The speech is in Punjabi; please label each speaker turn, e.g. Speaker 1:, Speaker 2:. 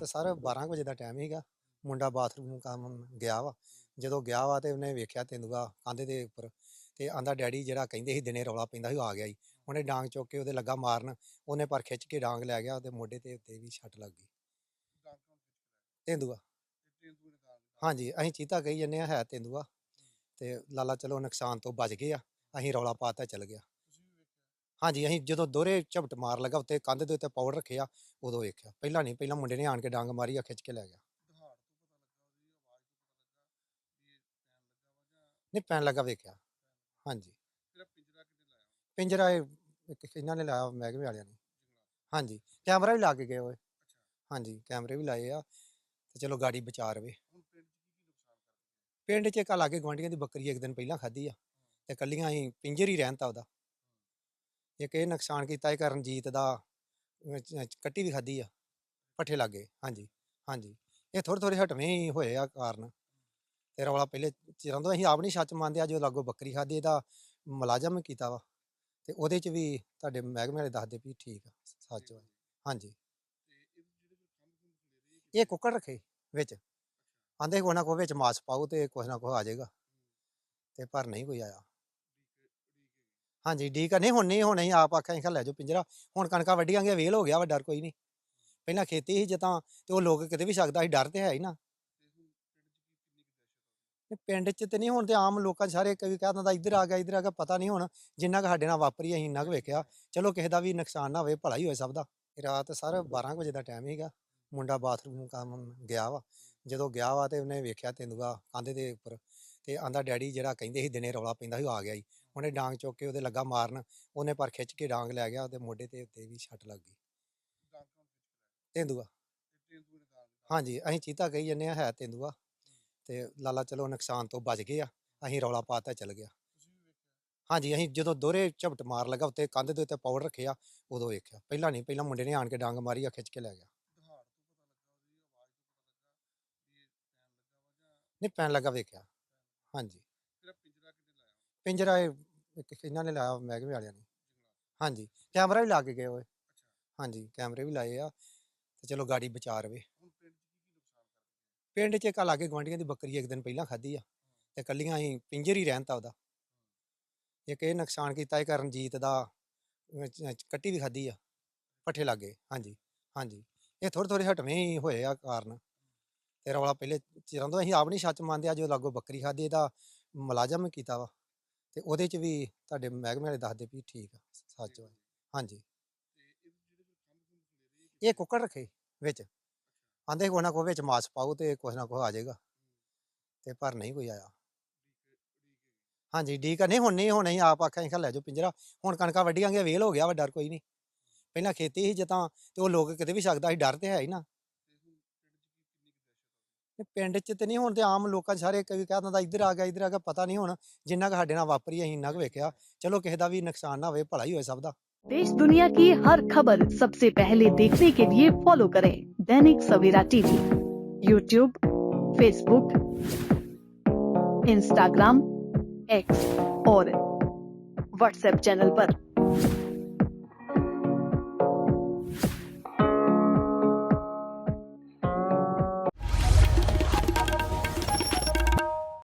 Speaker 1: ਰਾਤ ਸਰ 12 ਕੁ ਵਜੇ ਦਾ ਟਾਈਮ ਸੀਗਾ। ਮੁੰਡਾ ਬਾਥਰੂਮ ਕੰਮ ਗਿਆ ਵਾ। ਜਦੋਂ ਗਿਆ ਵਾ ਤੇ ਉਹਨੇ ਵੇਖਿਆ ਤੇਂਦੂਆ ਕੰਧ ਦੇ ਉੱਪਰ ਤੇ ਆਂਦਾ ਡੈਡੀ ਜਿਹੜਾ ਕਹਿੰਦੇ ਸੀ ਦਿਨੇ ਰੌਲਾ ਪੈਂਦਾ ਸੀ ਉਹ ਆ ਗਿਆ ਜੀ। ਉਹਨੇ ਡਾਂਗ ਚੁੱਕ ਕੇ ਉਹਦੇ ਲੱਗਾ ਮਾਰਨ। ਉਹਨੇ ਪਰ ਖਿੱਚ ਕੇ ਡਾਂਗ ਲੈ ਗਿਆ, ਉਹਦੇ ਮੋਢੇ ਤੇ ਉੱਤੇ ਵੀ ਛੱਟ ਲੱਗ ਗਈ। ਤੇਂਦੂਆ। ਹਾਂਜੀ, ਅਸੀਂ ਚੀਤਾ ਕਹੀ ਜੰਨੇ ਆ ਹੈ ਤੇਂਦੂਆ। ਤੇ ਲਾਲਾ ਚਲੋ ਨੁਕਸਾਨ ਤੋਂ ਬਚ ਗਏ ਆ। ਅਸੀਂ ਰੌਲਾ ਪਾਤਾ ਚੱਲ ਗਿਆ। ਹਾਂਜੀ ਅਸੀਂ ਜਦੋਂ ਦੋਹਰੇ ਝਪਟ ਮਾਰ ਲਗਾ ਉੱਤੇ ਕੰਧ ਦੇ ਉੱਤੇ ਪਾਉਡ ਰੱਖਿਆ ਉਦੋਂ ਵੇਖਿਆ। ਪਹਿਲਾਂ ਨਹੀਂ ਪਹਿਲਾਂ ਮੁੰਡੇ ਨੇ ਆਣ ਕੇ ਡਾਂਗ ਮਾਰੀ ਆ ਖਿੱਚ ਕੇ ਲੈ ਗਿਆ। ਨਹੀਂ ਪੈਣ ਲੱਗਾ ਵੇਖਿਆ। ਹਾਂਜੀ। ਪਿੰਜਰਾ ਇਹ ਇੱਕ ਇਹਨਾਂ ਨੇ ਲਾਇਆ ਮਹਿਕਮੇ ਵਾਲਿਆਂ ਨੇ। ਹਾਂਜੀ ਕੈਮਰਾ ਵੀ ਲਾ ਕੇ ਗਏ ਓਏ ਹਾਂਜੀ ਕੈਮਰੇ ਵੀ ਲਾਏ ਆ ਤੇ ਚਲੋ ਗਾੜੀ ਬਚਾ ਰਵੇ। ਪਿੰਡ 'ਚ ਇੱਕ ਲਾਗੇ ਗਵਾਂਡੀਆਂ ਦੀ ਬੱਕਰੀ ਇੱਕ ਦਿਨ ਪਹਿਲਾਂ ਖਾਧੀ ਆ ਤੇ ਕੱਲੀਆਂ ਅਸੀਂ ਪਿੰਜਰ ਹੀ ਰਹਿਣ ਤਾ ਉਹਦਾ। ਇੱਕ ਇਹ ਨੁਕਸਾਨ ਕੀਤਾ ਇਹ ਕਰਨਜੀਤ ਦਾ ਅਹ, ਕੱਟੀ ਵੀ ਖਾਧੀ ਆ ਪੱਠੇ ਲੱਗੇ ਹਾਂਜੀ ਹਾਂਜੀ ਇਹ ਥੋੜੇ ਥੋੜੇ ਹਟਵੇਂ ਹੀ ਹੋਏ ਆ ਕਾਰਨ ਤੇ ਰੌਲਾ ਪਹਿਲੇ ਚਿਰਾਂ ਤੋਂ ਅਸੀਂ ਆਪ ਨਹੀਂ ਸੱਚ ਮੰਨਦੇ ਆ ਜੋ ਲਾਗੋ ਬੱਕਰੀ ਖਾਧੀ ਇਹਦਾ ਮੁਲਾਜ਼ਮ ਕੀਤਾ ਵਾ ਤੇ ਉਹਦੇ ਚ ਵੀ ਤੁਹਾਡੇ ਮਹਿਕਮੇ ਵਾਲੇ ਦੱਸਦੇ ਵੀ ਠੀਕ ਆ ਸੱਚ ਵਾ ਹਾਂਜੀ। ਇਹ ਕੁੱਕੜ ਰੱਖੇ ਵਿੱਚ ਆਂਦੇ ਕੋਈ ਨਾ ਕੋਈ ਵਿੱਚ ਮਾਸ ਪਾਓ ਤੇ ਕੁਛ ਨਾ ਕੁਛ ਆ ਜਾਏਗਾ ਤੇ ਪਰ ਨਹੀਂ ਕੋਈ ਆਇਆ। ਹਾਂਜੀ, ਠੀਕ ਆ। ਨਹੀਂ, ਹੁਣ ਨਹੀਂ, ਹੁਣ ਅਸੀਂ ਆਪ ਆਖਿਆ, ਅਸੀਂ ਕਿਹਾ ਲੈ ਜਾਓ ਪਿੰਜਰਾ, ਹੁਣ ਕਣਕਾਂ ਵੱਢੀਆਂਗੇ ਵੇਲ ਹੋ ਗਿਆ ਵਾ, ਡਰ ਕੋਈ ਨਹੀਂ। ਪਹਿਲਾਂ ਖੇਤੀ ਸੀ ਜਦਾਂ, ਤੇ ਉਹ ਲੋਕ ਕਿਤੇ ਵੀ ਸਕਦਾ ਸੀ, ਡਰ ਤੇ ਹੈ ਹੀ ਨਾ। ਇਹ ਪਿੰਡ 'ਚ ਤੇ ਨਹੀਂ ਹੁਣ ਤੇ ਆਮ ਲੋਕਾਂ 'ਚ ਸਾਰੇ ਕਈ ਕਹਿ ਦਿੰਦਾ, ਇੱਧਰ ਆ ਗਿਆ, ਇੱਧਰ ਆ ਗਿਆ, ਪਤਾ ਨਹੀਂ ਹੁਣ ਜਿੰਨਾ ਕੁ ਸਾਡੇ ਨਾਲ ਵਾਪਰੀ ਅਸੀਂ ਇੰਨਾ ਕੁ ਵੇਖਿਆ। ਚਲੋ ਕਿਸੇ ਦਾ ਵੀ ਨੁਕਸਾਨ ਨਾ ਹੋਵੇ, ਭਲਾ ਹੀ ਹੋਏ ਸਭ ਦਾ। ਰਾਤ ਸਰ 12 ਕੁ ਵਜੇ ਦਾ ਟਾਈਮ ਸੀਗਾ, ਮੁੰਡਾ ਬਾਥਰੂਮ ਕੰਮ ਗਿਆ ਵਾ। ਜਦੋਂ ਗਿਆ ਵਾ ਤੇ ਉਹਨੇ ਵੇਖਿਆ ਤੇਂਦੂਆ ਕੰਧ ਦੇ ਉੱਪਰ, ਤੇ ਆਂਦਾ ਡੈਡੀ ਜਿਹੜਾ ਕਹਿੰਦੇ ਸੀ ਦਿਨੇ ਰੌਲਾ ਪੈਂਦਾ ਸੀ, ਉਹ ਆ ਗਿਆ ਜੀ ਉਹਨੇ ਡਾਂਗ ਚੁੱਕ ਕੇ ਉਹਦੇ ਲੱਗਾ ਮਾਰਨ ਉਹਨੇ ਪਰ ਖਿੱਚ ਕੇ ਡਾਂਗ ਲੈ ਗਿਆ ਉਹਦੇ ਮੋਢੇ ਤੇ ਉੱਤੇ ਵੀ ਛੱਟ ਲੱਗ ਗਈ। ਤੇਂਦੂਆ। ਹਾਂਜੀ ਅਸੀਂ ਚੀਤਾ ਕਹੀ ਜੰਨੇ ਆ ਹੈ ਤੇਂਦੂਆ। ਤੇ ਲਾਲਾ ਚਲੋ ਨੁਕਸਾਨ ਤੋਂ ਬਚ ਗਏ ਆ ਅਸੀਂ ਰੌਲਾ ਪਾਤਾ ਚੱਲ ਗਿਆ। ਹਾਂਜੀ ਅਸੀਂ ਜਦੋਂ ਦੋਹਰੇ ਝਪਟ ਮਾਰ ਲਗਾ ਉੱਤੇ ਕੰਧ ਦੇ ਉੱਤੇ ਪਾਉਡ ਰੱਖਿਆ ਉਦੋਂ ਵੇਖਿਆ। ਪਹਿਲਾਂ ਨਹੀਂ ਪਹਿਲਾਂ ਮੁੰਡੇ ਨੇ ਆਣ ਕੇ ਡਾਂਗ ਮਾਰੀ ਆ ਖਿੱਚ ਕੇ ਲੈ ਗਿਆ। ਨਹੀਂ ਪੈਣ ਲੱਗਾ ਵੇਖਿਆ। ਹਾਂਜੀ। ਪਿੰਜਰਾ ਇਹ ਇੱਕ ਇਹਨਾਂ ਨੇ ਲਾਇਆ ਮਹਿਕਮੇ ਵਾਲਿਆਂ ਨੇ। ਹਾਂਜੀ ਕੈਮਰਾ ਵੀ ਲਾ ਕੇ ਗਏ ਓਏ ਹਾਂਜੀ ਕੈਮਰੇ ਵੀ ਲਾਏ ਆ ਤੇ ਚਲੋ ਗਾੜੀ ਬਚਾ ਰਵੇ। ਪਿੰਡ 'ਚ ਇੱਕ ਲਾਗੇ ਗਵਾਂਡੀਆਂ ਦੀ ਬੱਕਰੀ ਇੱਕ ਦਿਨ ਪਹਿਲਾਂ ਖਾਧੀ ਆ ਤੇ ਕੱਲੀਆਂ ਅਸੀਂ ਪਿੰਜਰ ਹੀ ਰਹਿਣ ਤਾ ਉਹਦਾ। ਇੱਕ ਇਹ ਨੁਕਸਾਨ ਕੀਤਾ ਇਹ ਕਰਨਜੀਤ ਦਾ ਕੱਟੀ ਵੀ ਖਾਧੀ ਆ ਪੱਠੇ ਲੱਗੇ ਹਾਂਜੀ ਹਾਂਜੀ। ਇਹ ਥੋੜੇ ਥੋੜੇ ਹਟਵੇਂ ਹੀ ਹੋਏ ਆ ਕਾਰਨ। ਤੇ ਰੌਲਾ ਪਹਿਲੇ ਚਿਰਾਂ ਤੋਂ ਅਸੀਂ ਆਪ ਨਹੀਂ ਸੱਚ ਮੰਨਦੇ ਆ ਜੋ ਲਾਗੋ ਬੱਕਰੀ ਖਾਧੀ ਇਹਦਾ ਮੁਲਾਜ਼ਮ ਕੀਤਾ ਵਾ। ਤੇ ਉਹਦੇ ਚ ਵੀ ਤੁਹਾਡੇ ਮਹਿਕਮੇ ਵਾਲੇ ਦੱਸਦੇ ਵੀ ਠੀਕ ਆ ਸੱਚ ਵਾ। ਹਾਂਜੀ। ਇਹ ਕੁੱਕੜ ਰੱਖੇ ਵਿੱਚ। ਆਂਦੇ ਕੋਈ ਨਾ ਕੋਈ ਵਿੱਚ ਮਾਸ ਪਾਓ ਤੇ ਕੁਛ ਨਾ ਕੁਛ ਆ ਜਾਏਗਾ। ਤੇ ਪਰ ਨਹੀਂ ਕੋਈ ਆਇਆ। ਹਾਂਜੀ ਠੀਕ ਆ ਨਹੀਂ ਹੁਣ ਨਹੀਂ ਹੁਣ ਅਸੀਂ ਆਪ ਆਖਿਆ ਅਸੀਂ ਲੈ ਜਾਓ ਪਿੰਜਰਾ। ਹੁਣ ਕਣਕਾਂ ਵੱਢੀਆਂਗੇ ਵੇਲ ਹੋ ਗਿਆ ਵਾ ਡਰ ਕੋਈ ਨਹੀਂ। ਪਹਿਲਾਂ ਖੇਤੀ ਸੀ ਜਦਾਂ ਤੇ ਉਹ ਲੋਕ ਕਿਤੇ ਵੀ ਸਕਦਾ ਸੀ ਡਰ ਤੇ ਹੈ ਹੀ ਨਾ। ਇਹ ਪਿੰਡ 'ਚ ਤੇ ਨਹੀਂ ਹੁਣ ਤੇ ਆਮ ਲੋਕਾਂ 'ਚ ਸਾਰੇ ਕਈ ਕਹਿ ਦਿੰਦਾ ਇੱਧਰ ਆ ਗਿਆ ਇੱਧਰ ਆ ਗਿਆ ਪਤਾ ਨਹੀਂ ਹੁਣ ਜਿੰਨਾ ਕੁ ਸਾਡੇ ਨਾਲ ਵਾਪਰੀ ਅਸੀਂ ਇੰਨਾ ਕੁ ਵੇਖਿਆ ਚਲੋ ਕਿਸੇ ਦਾ ਵੀ ਨੁਕਸਾਨ ਨਾ ਹੋਵੇ ਭਲਾ ਹੀ ਹੋਏ ਸਭ ਦਾ
Speaker 2: देश दुनिया की हर खबर सबसे पहले देखने के लिए फॉलो करें Dainik Savera TV YouTube Facebook Instagram X और व्हाट्सएप चैनल पर।